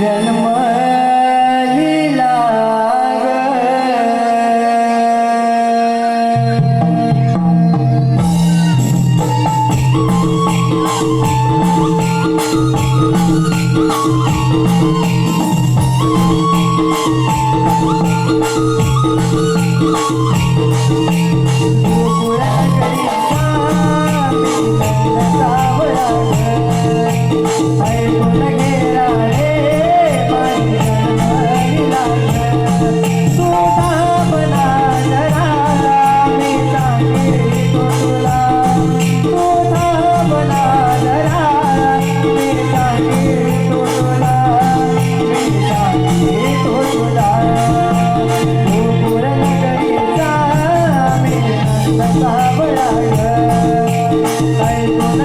Pura ऐकून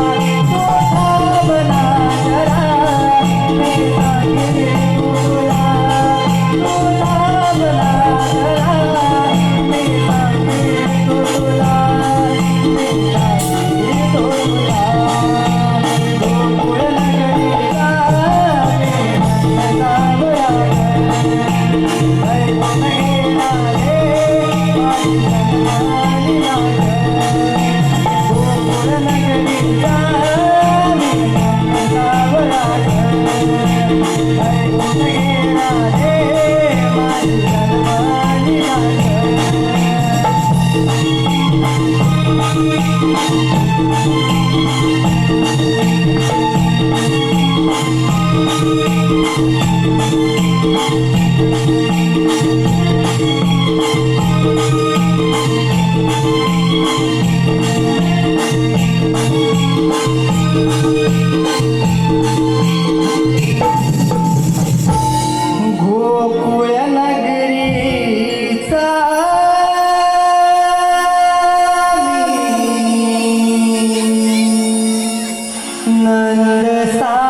love. Música Mình sao